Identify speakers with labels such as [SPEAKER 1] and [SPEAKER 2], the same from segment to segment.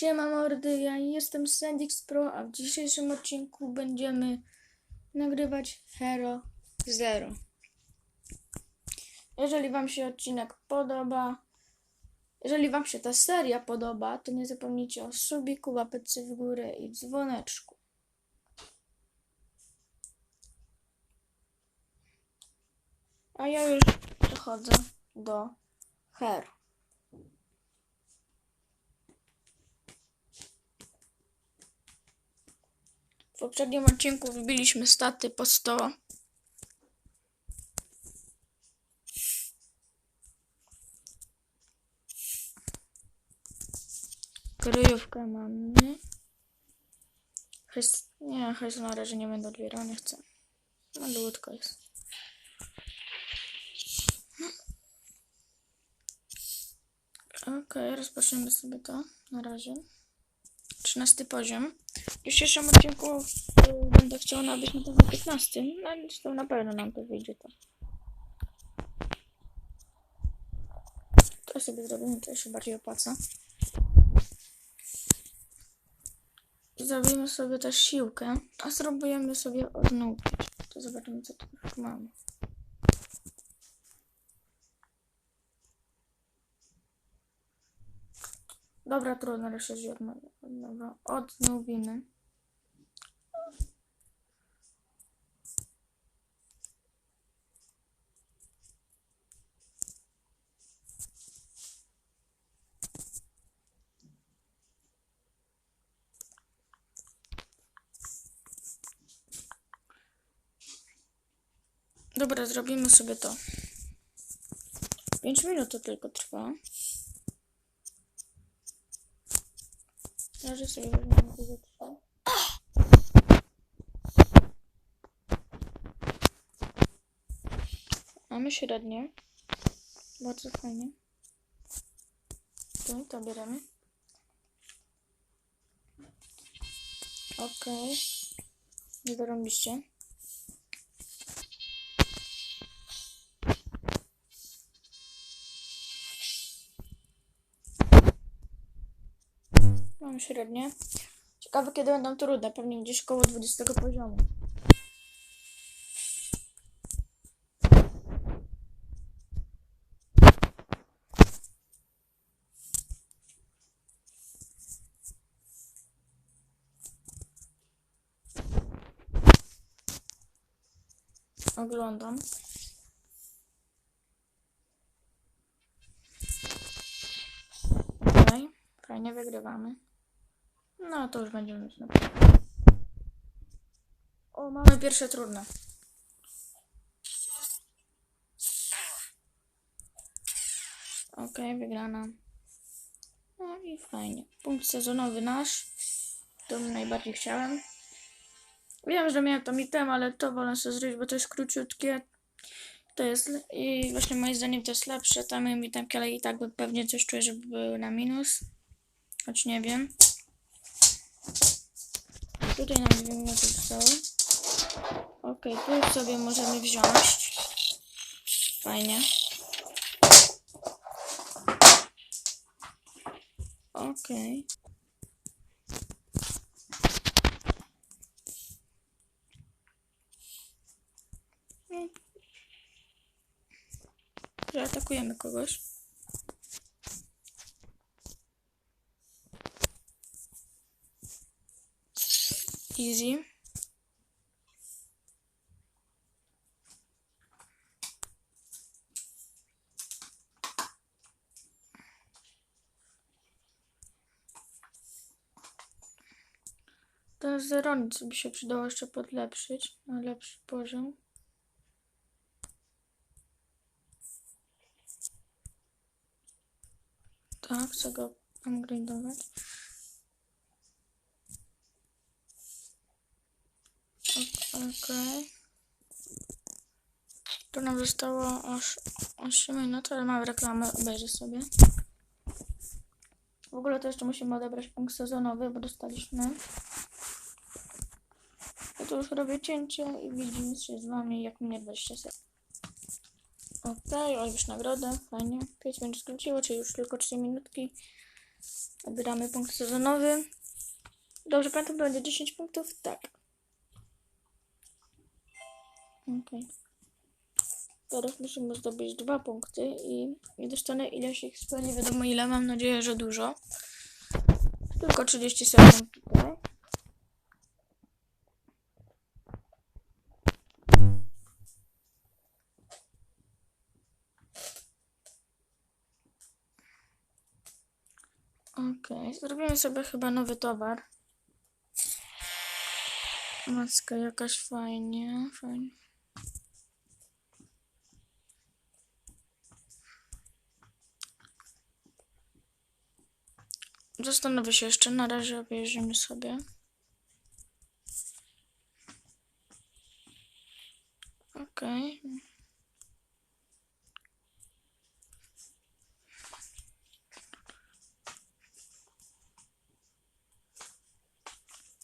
[SPEAKER 1] Siema mordy, ja jestem Sandix Pro, a w dzisiejszym odcinku będziemy nagrywać Hero Zero. Jeżeli wam się odcinek podoba, jeżeli wam się ta seria podoba, to nie zapomnijcie o subiku, łapeczce w górę i dzwoneczku. A ja już przechodzę do Hero. W poprzednim odcinku wbiliśmy staty po 100. Kryjówkę mamy. Hejs, nie, hejs na razie nie będę odbierał, nie chcę. Malutko jest. Okej, rozpoczniemy sobie to na razie. 13 poziom. W dzisiejszym odcinku y, będę chciał nabyć na pewno 15. No to na pewno nam to wyjdzie to. To sobie zrobimy, to się bardziej opłaca. Zrobimy sobie też siłkę, a spróbujemy sobie odnowić. To zobaczymy co tu mamy. Dobra, trudno, ale się zjedno. Odnowimy. Dobra, zrobimy sobie to. 5 minut to tylko trwa. Może sobie weźmiemy tego trwa. Mamy średnie. Bardzo fajnie. Tu, to bierzemy. Okej. Nie zarąbiście. Mamy średnie. Ciekawe kiedy będą trudne. Pewnie gdzieś koło 20 poziomu. Oglądam. Okej, fajnie wygrywamy. No to już będziemy mieć na. O, mamy pierwsze trudne. Okej, wygrana. No i fajnie. Punkt sezonowy nasz. To najbardziej chciałem. Wiem, że miałem tam item, ale to wolę sobie zrobić, bo to jest króciutkie. To jest i właśnie moim zdaniem to jest lepsze. Tam itemki, ale i tak pewnie coś czuję, żeby były na minus. Choć nie wiem. Tutaj nam minuty zostały. Okej, tu już sobie możemy wziąć. Fajnie. Okej. Mm. Że atakujemy kogoś. Easy. Ten zeronic by się przydało jeszcze podlepszyć na lepszy poziom. Tak, chcę go upgrade'ować. Okej. Tu nam zostało aż 8 minut, ale mamy reklamę, obejrzę sobie. W ogóle to jeszcze musimy odebrać punkt sezonowy, bo dostaliśmy. Ja tu już robię cięcie i widzimy się z wami, jak mnie 20 sekund. Okej, o już nagrodę, fajnie. 5 minut skróciło, czyli już tylko 3 minutki. Nabieramy punkt sezonowy. Dobrze pamiętam, będzie 10 punktów? Tak. Okej. Teraz musimy zdobyć dwa punkty i, i dostanę ileś ich nie wiadomo ile, mam nadzieję, że dużo. Tylko 30 sekund tutaj. Okej, zrobimy sobie chyba nowy towar. Maska jakaś fajnie, fajnie. Zastanowię się jeszcze, na razie obejrzymy sobie. Okej.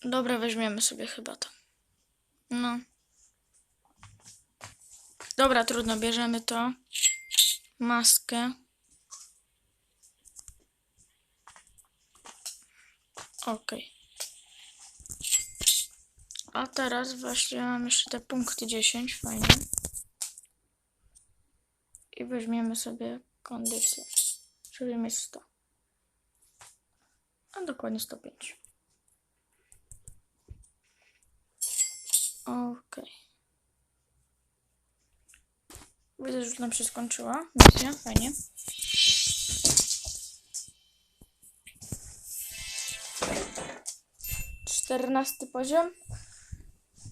[SPEAKER 1] Dobra, weźmiemy sobie chyba to. No. Dobra, trudno, bierzemy to. Maskę. Okej. A teraz właśnie mam jeszcze te punkty 10, fajnie. I weźmiemy sobie kondycję. Czyli jest 100. A dokładnie 105. Okej. Widzę, że już nam się skończyła misja, fajnie. Czternasty poziom.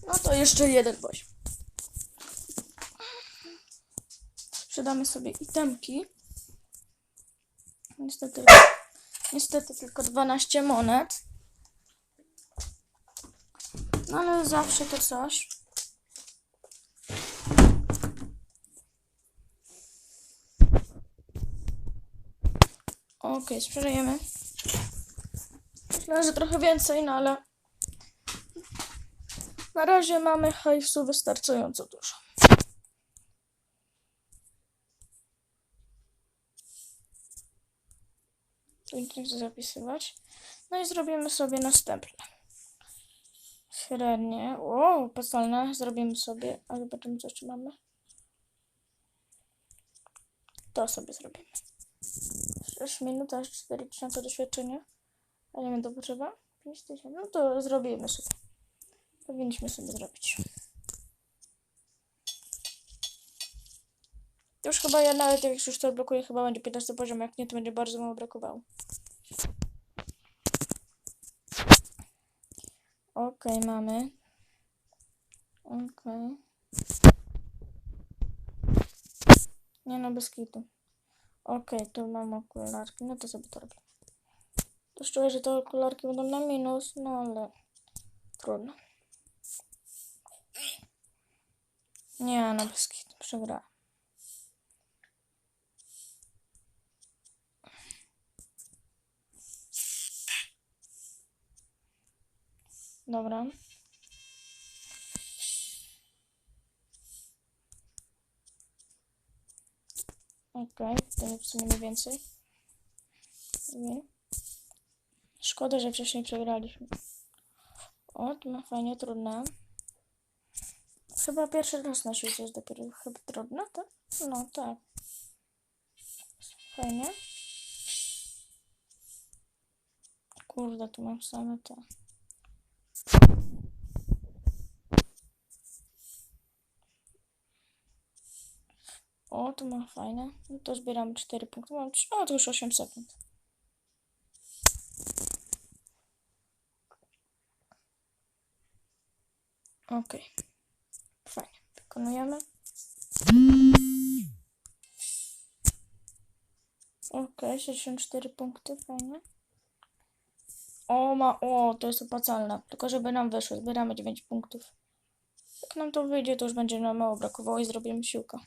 [SPEAKER 1] No to jeszcze jeden poziom. Sprzedamy sobie itemki. Niestety, niestety tylko 12 monet. No ale zawsze to coś. Okej, sprzedajemy. Myślę, że trochę więcej, no ale na razie mamy hajsu wystarczająco dużo. Tu nie chcę zapisywać. No i zrobimy sobie następne. Średnie. O, pasalne. Zrobimy sobie. A zobaczymy, co jeszcze mamy. To sobie zrobimy. 6 minut, aż 4000 doświadczenia. A nie wiem, to potrzeba? 5000. No to zrobimy sobie. Powinniśmy sobie zrobić. Już chyba ja nawet jak już to blokuję, chyba będzie 15 poziom. Jak nie, to będzie bardzo mało brakowało. Okej, mamy. Okej. Nie no, bez kitu. Okej, tu mam okularki. No to sobie to robię. To szczerze, że te okularki będą na minus, no ale trudno. Nie no, bez kitu. Dobra. Okej, to w sumie nie więcej. Nie. Szkoda, że wcześniej przegraliśmy. O, to ma fajnie trudne. Chyba pierwszy raz na świecie jest dopiero chyba trudne, tak? No, tak. Fajnie. Kurde, tu mam same te. O, to ma fajne. No to zbieramy 4 punkty. Mam 3. O, to już 8 sekund. Okej. Fajnie. Wykonujemy. Okej, 64 punkty, fajnie. O, ma, o, to jest opłacalne. Tylko żeby nam wyszło, zbieramy 9 punktów. Jak nam to wyjdzie, to już będzie nam mało brakowało i zrobimy siłkę.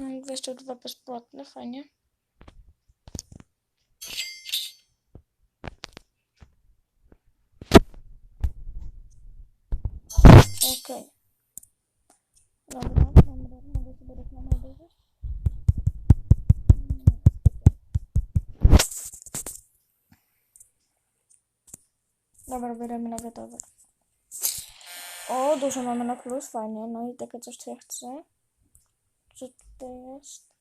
[SPEAKER 1] Mam 22 bezpłatne, fajnie. Okej. Dobra, dobra, mogę sobie reklamę obejrzeć? Dobra, bierzemy nowy towar. O, dużo mamy na plus, fajnie. No i takie coś, co ja chcę. Co tutaj jest?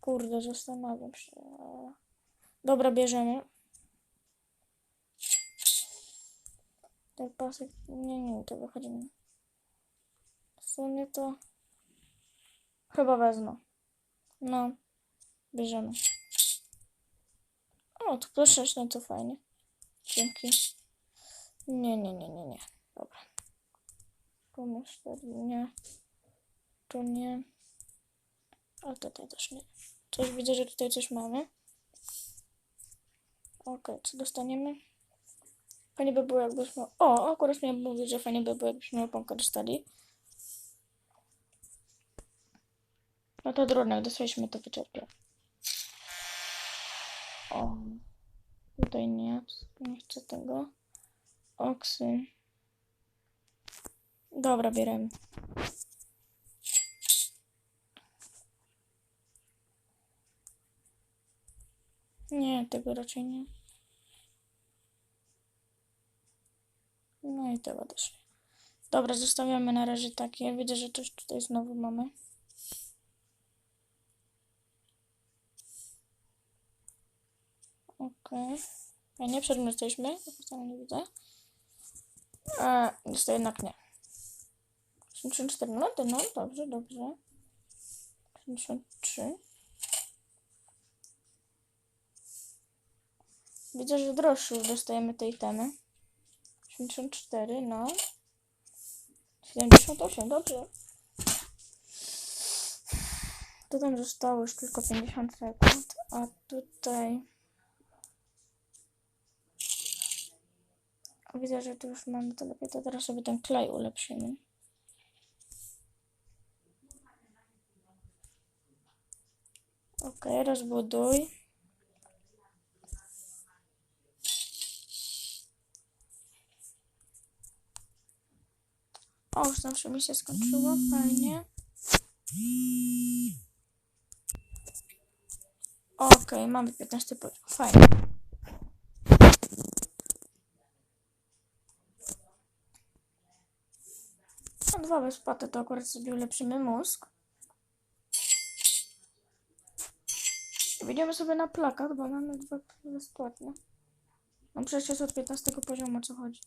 [SPEAKER 1] Kurde, zastanawiam się. Dobra, bierzemy. Ten pasek, nie, nie, to wychodzi mi. W sumie to... Chyba wezmę. No, bierzemy. O, tu 6, no to fajnie. Dzięki. Nie, nie, nie, nie, nie. Dobra. Tu wtedy nie. Tu nie. A tutaj też nie. Coś widzę, że tutaj coś mamy. Okej, co dostaniemy? Fajnie by było jakbyśmy... O, akurat miałem mówić, że fajnie by było jakbyśmy oponkę dostali. No to jak dostaliśmy to wyczerpię. O. Tutaj nie, nie chcę tego. Oksy. Dobra, bierzemy. Nie, tego raczej nie. No i tego też. Dobra, zostawiamy na razie takie. Widzę, że coś tutaj znowu mamy. Okej. Okay. Nie przedtem jesteśmy, wcale nie widzę. A, jest to jednak nie. 84 minuty, no dobrze, dobrze. 83. Widzę, że droższy już dostajemy tej temy. 84, no. 78, dobrze. To tam zostało już tylko 50 sekund, a tutaj... Widzę, że tu już mamy to lepiej, to teraz sobie ten klej ulepszymy. Ok, rozbuduj. O, już zawsze mi się skończyło, fajnie. Ok, mamy 15 poziom, fajnie. No dwa bezpłaty to akurat sobie ulepszymy mózg. Wejdziemy sobie na plakat, bo mamy dwa bezpłatne. No przecież jest od 15 poziomu, o co chodzi.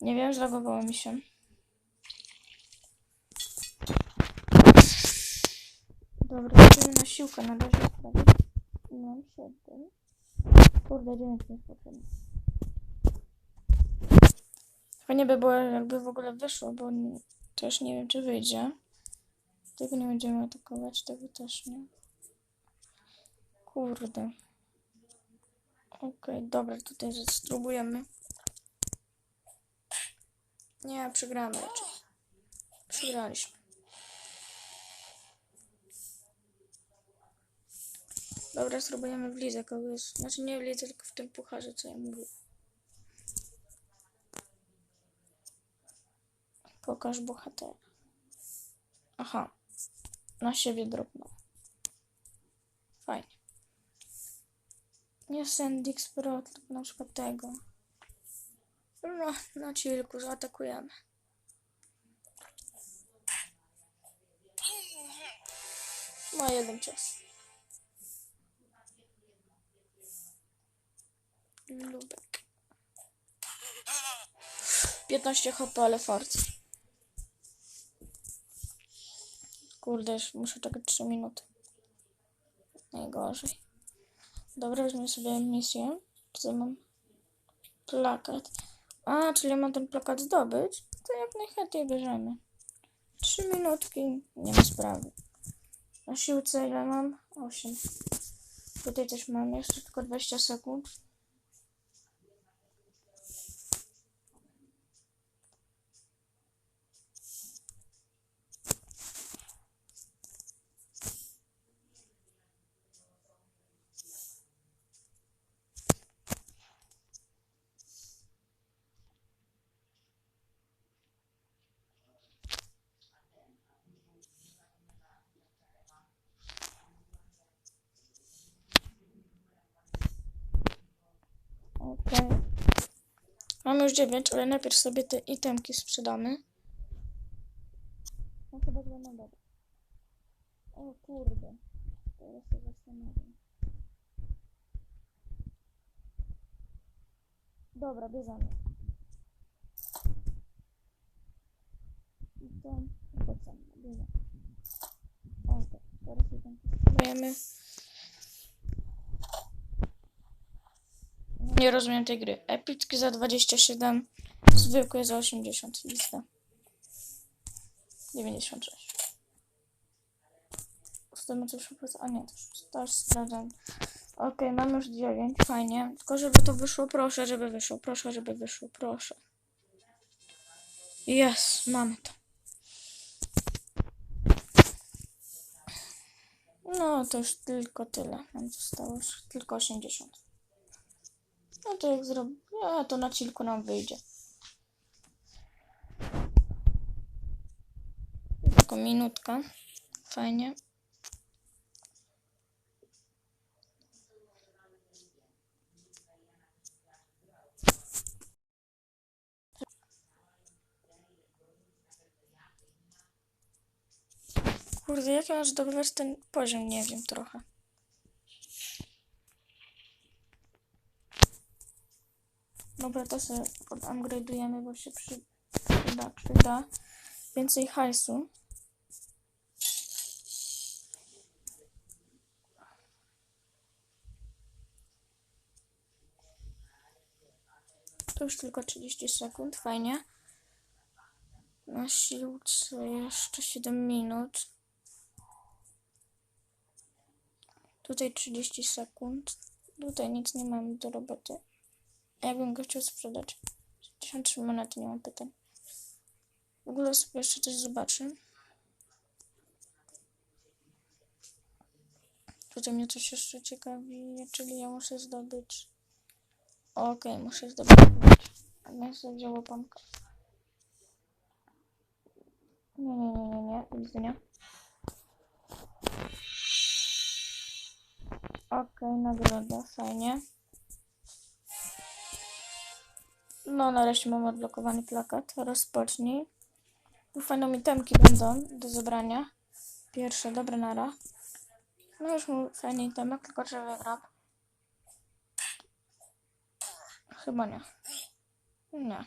[SPEAKER 1] Nie wiem, zlagowało mi się. Dobra, idziemy na siłkę na razie sprawić. Mam 7. Kurde, 9 nie jest potrzebne. Fajnie by było, jakby w ogóle wyszło, bo też nie wiem, czy wyjdzie. Tego nie będziemy atakować, tego też nie. Kurde. Okej, okay, dobra, tutaj spróbujemy. Nie, przegramy raczej. Przegraliśmy. Dobra, spróbujemy w lidze kogoś. Znaczy nie w lidze, tylko w tym pucharze, co ja mówię. Pokaż bohatera. Aha. Na siebie drobną. Fajnie. Nie Sendix Pro, tylko na przykład tego. No, na chillku zaatakujemy. Ma jeden czas. Lubek. 15 HP, ale fart. Kurde, już muszę czekać 3 minuty. Najgorzej. Dobra, weźmy sobie misję. Tutaj mam plakat. A, czyli mam ten plakat zdobyć? To jak najchętniej bierzemy. 3 minutki, nie ma sprawy. Na siłce ile mam? 8. Tutaj też mam jeszcze tylko 20 sekund. Mamy już 9, ale najpierw sobie te itemki sprzedamy. No chyba będą dobre. O kurde. Teraz się zastanawiam. Dobra, bierzemy. I to. Bierzemy. Ok, teraz itemki sprzedajemy. Nie rozumiem tej gry. Epicki za 27, zwykły za 80, lista. 96. Ustawimy coś po prostu. A nie, to już, to już sprawdzam. Okej, mam już 9, fajnie. Tylko żeby to wyszło, proszę, żeby wyszło, proszę, żeby wyszło, proszę. Jest, mamy to. No, to już tylko tyle. Nam zostało już tylko 80. No to jak zrobię, a to na cilku nam wyjdzie. Tylko minutka. Fajnie. Kurde, jak ja masz zdobywać ten poziom? Nie wiem trochę. Dobra, to sobie upgrade'ujemy, bo się przy, przyda, przyda. Więcej hajsu. To już tylko 30 sekund, fajnie. Na siłce jeszcze 7 minut. Tutaj 30 sekund. Tutaj nic nie mamy do roboty. Jakbym go chciał sprzedać. 63 monety, nie mam pytań. W ogóle sobie jeszcze coś zobaczę. Tutaj mnie coś jeszcze ciekawi, czyli ja muszę zdobyć... Okej, muszę zdobyć... A ja sobie wziął łapankę. Nie, nie, nie, nie, nie, do widzenia. Okej, nagroda, fajnie. No, nareszcie mam odblokowany plakat. Rozpocznij. Fajne itemki będą do zebrania. Pierwsze, dobre nara. No już mu fajny itemek, tylko że wygram. Chyba nie. Nie.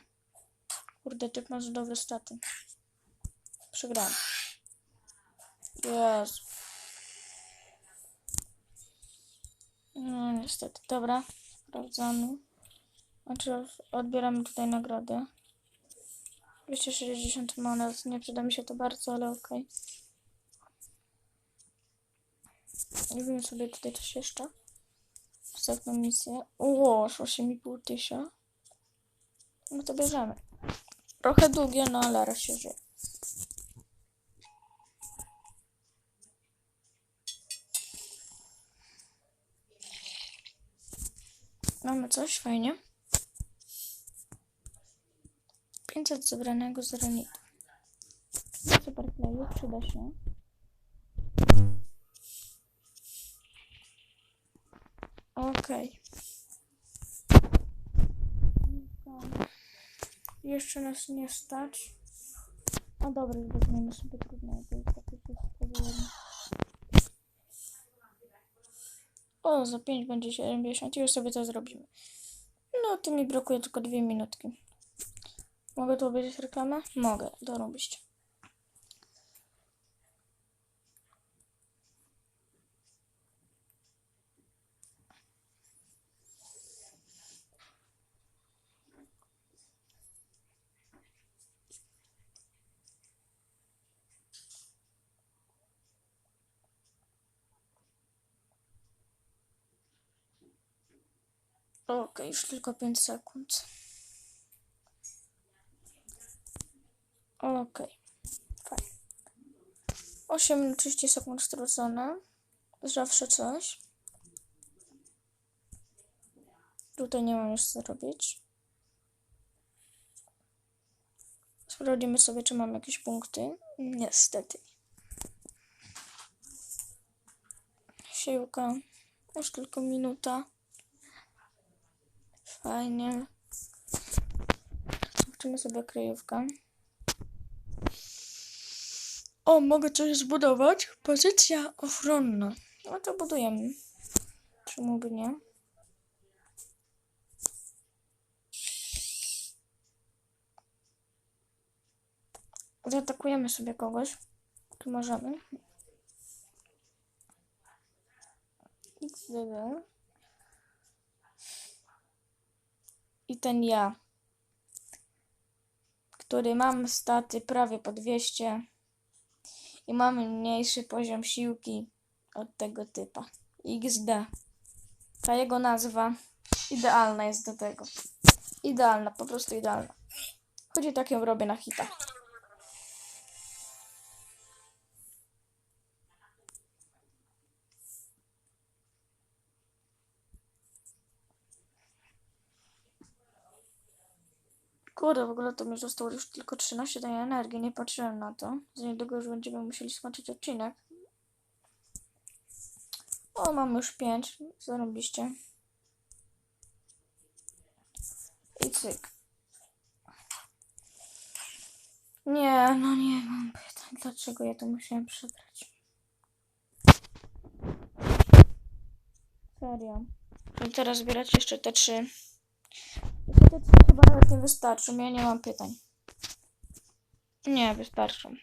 [SPEAKER 1] Kurde, typ masz dobre staty. Przegrałem. Jezu. No niestety. Dobra, sprawdzamy. Znaczy odbieramy tutaj nagrodę. 260 monet. Nie przyda mi się to bardzo, ale okej. Robimy sobie tutaj coś jeszcze. Ostatnią misję. Ło, 8,5 tysiąca. No to bierzemy. Trochę długie, no ale raz się żyje. Mamy coś, fajnie. 500 zebranego z renitu. Super kleju, przyda się. Okej. Jeszcze nas nie stać. A dobra, weźmiemy sobie trudnego. takie wygodne. O, za 5 będzie 70 i już sobie to zrobimy. No, to mi brakuje tylko dwie minutki. Mogę tu obejrzeć reklamę? Mogę, dorobić. Okej, już tylko 5 sekund. Okej, fajnie. 8 30 sekund stracone. Zawsze coś. Tutaj nie mam już co robić. Sprawdzimy sobie, czy mam jakieś punkty. Niestety. Siłka. Już tylko minuta. Fajnie. Zobaczymy sobie kryjówkę. O, mogę coś zbudować? Pozycja ochronna. No to budujemy. Czemu by nie? Zaatakujemy sobie kogoś. Tu możemy. XDD. I ten ja, który mam staty prawie po 200 i mamy mniejszy poziom siłki od tego typa. XD. Ta jego nazwa idealna jest do tego. Idealna, po prostu idealna. Choć i tak ją robię na hita. W ogóle to mi zostało już tylko 13 tej energii, nie patrzyłem na to. Za niedługo już będziemy musieli skończyć odcinek. O, mam już 5, zarobiście. I cyk. Nie, no nie mam pytań, dlaczego ja to musiałem przegrać. Serio. I teraz zbierać jeszcze te trzy. Te chyba nawet nie wystarczą, ja nie mam pytań. Nie, wystarczą.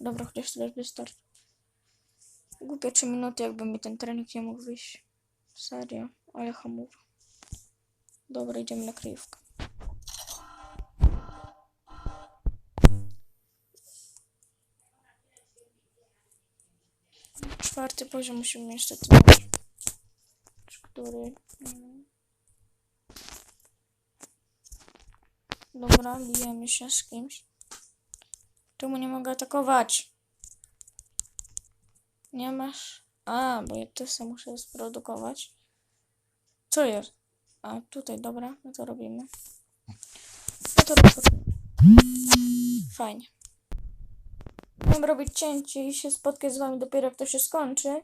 [SPEAKER 1] Dobra, chociaż tyle wystarczy. Głupie 3 minuty, jakby mi ten trening nie mógł wyjść. Serio, ale hamowa. Dobra, idziemy na kryjówkę. Czwarty poziom musimy niestety mieć. Który... mm. Dobra, bijemy się z kimś. Czemu nie mogę atakować? Nie masz? A, bo ja też sam muszę sprodukować. Co jest? A, tutaj, dobra, no to robimy. No to. Fajnie. Miałem robić cięcie i się spotkać z wami dopiero jak to się skończy.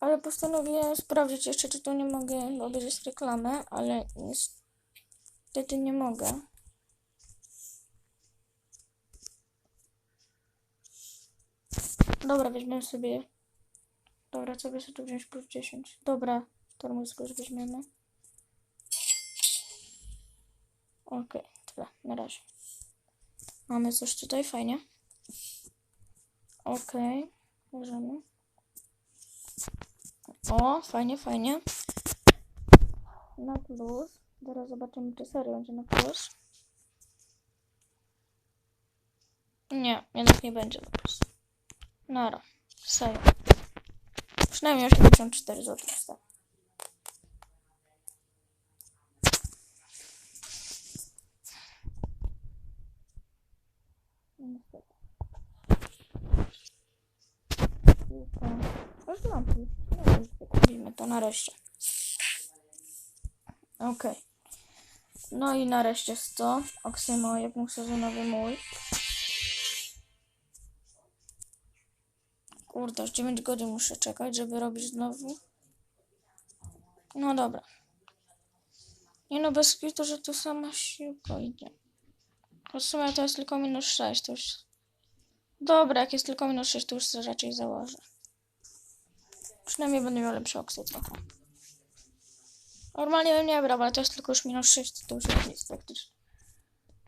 [SPEAKER 1] Ale postanowiłem sprawdzić jeszcze, czy tu nie mogę obejrzeć reklamę, ale niestety nie mogę. Dobra, weźmiemy sobie. Dobra, co by sobie tu wziąć plus 10. Dobra, tormus już weźmiemy. Okej, tyle, na razie. Mamy coś tutaj, fajnie. Okej, możemy. O, fajnie, fajnie. Na plus. Zaraz zobaczymy, czy serio będzie na plus. Nie, jednak nie będzie na plus. Nara. Serio. Przynajmniej 84 zł dostałem. No kupimy to nareszcie. Okej. No i nareszcie 100. Oksymo, jak mógł sezonowy mój. Kurde, już 9 godzin muszę czekać, żeby robić znowu. No dobra. Nie no, bez to, że to sama siłka idzie. W sumie to jest tylko minus 6, to już... Dobra, jak jest tylko minus 6, to już raczej założę. Przynajmniej będę miał lepszy oksyd trochę. Normalnie bym nie brał, ale to jest tylko już minus 6, to już jest nic praktycznie.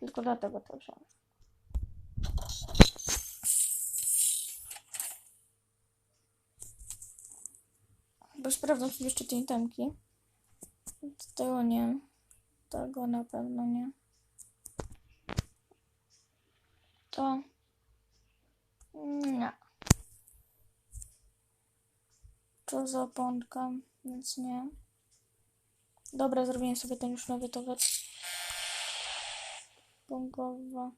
[SPEAKER 1] Tylko dlatego to wziąłem. Bo sprawdzam sobie jeszcze te itemki. Tego nie. Tego na pewno nie. To. Nie. To za oponka, więc nie. Dobra, zrobiłem sobie ten już nowy towar. Pongowa.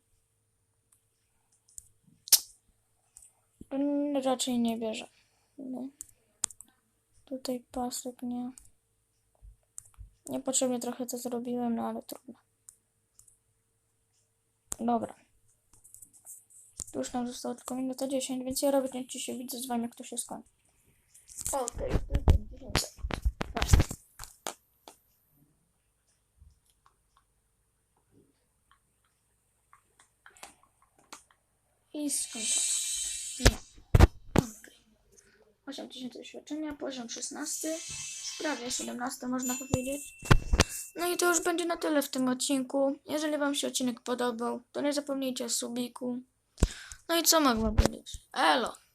[SPEAKER 1] Raczej nie bierze. No. Tutaj pasek nie. Niepotrzebnie trochę to zrobiłem, no ale trudno. Dobra. Już nam zostało tylko minuta 10, więc ja robię cięcie się widzę z wami, jak to się skończy. Okej, okay, I skończyłem. Nie. Okej. 8000 doświadczenia, poziom 16. Prawie 17 można powiedzieć. No i to już będzie na tyle w tym odcinku. Jeżeli Wam się odcinek podobał, to nie zapomnijcie o subiku. No i co mogę powiedzieć? Elo!